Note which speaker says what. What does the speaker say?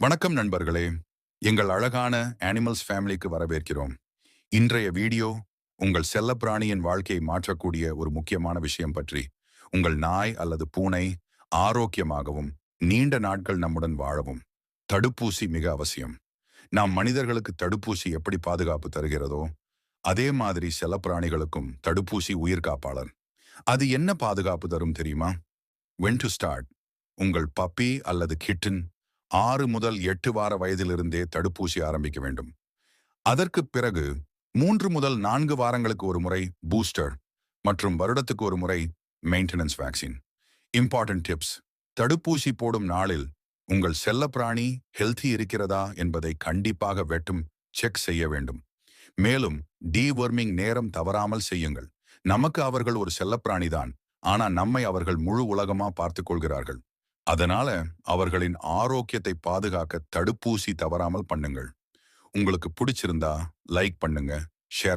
Speaker 1: வணக்கம் நண்பர்களே. எங்கள் அழகான அனிமல்ஸ் ஃபேமிலிக்கு வரவேற்கிறோம். இன்றைய வீடியோ உங்கள் செல்லப்பிராணியின் வாழ்க்கையை மாற்றக்கூடிய ஒரு முக்கியமான விஷயம் பற்றி. உங்கள் நாய் அல்லது பூனை ஆரோக்கியமாகவும் நீண்ட நாட்கள் நம்முடன் வாழவும் தடுப்பூசி மிக அவசியம். நாம் மனிதர்களுக்கு தடுப்பூசி எப்படி பாதுகாப்பு தருகிறதோ அதே மாதிரி செல்லப்பிராணிகளுக்கும் தடுப்பூசி உயிர் காப்பாளர். அது என்ன பாதுகாப்பு தரும் தெரியுமா? வென் டு ஸ்டார்ட் உங்கள் பப்பி அல்லது கிட்டன் ஆறு முதல் எட்டு வார வயதிலிருந்தே தடுப்பூசி ஆரம்பிக்க வேண்டும். அதற்கு பிறகு மூன்று முதல் நான்கு வாரங்களுக்கு ஒரு முறை பூஸ்டர் மற்றும் வருடத்துக்கு ஒரு முறை மெயின்டெனன்ஸ் வேக்சின். Important tips. தடுப்பூசி போடும் நாளில் உங்கள் செல்லப்பிராணி ஹெல்த்தி இருக்கிறதா என்பதை கண்டிப்பாக வெட்டும் செக் செய்ய வேண்டும். மேலும் டீவர்மிங் நேரம் தவறாமல் செய்யுங்கள். நமக்கு அவர்கள் ஒரு செல்லப்பிராணி தான் ஆனா நம்மை அவர்கள் முழு உலகமா பார்த்துக் கொள்கிறார்கள். அதனால அவர்களின் ஆரோக்கியத்தை பாதுகாக்க தடுப்பூசி தவறாமல் பண்ணுங்கள். உங்களுக்கு பிடிச்சிருந்தா லைக் பண்ணுங்க ஷேர்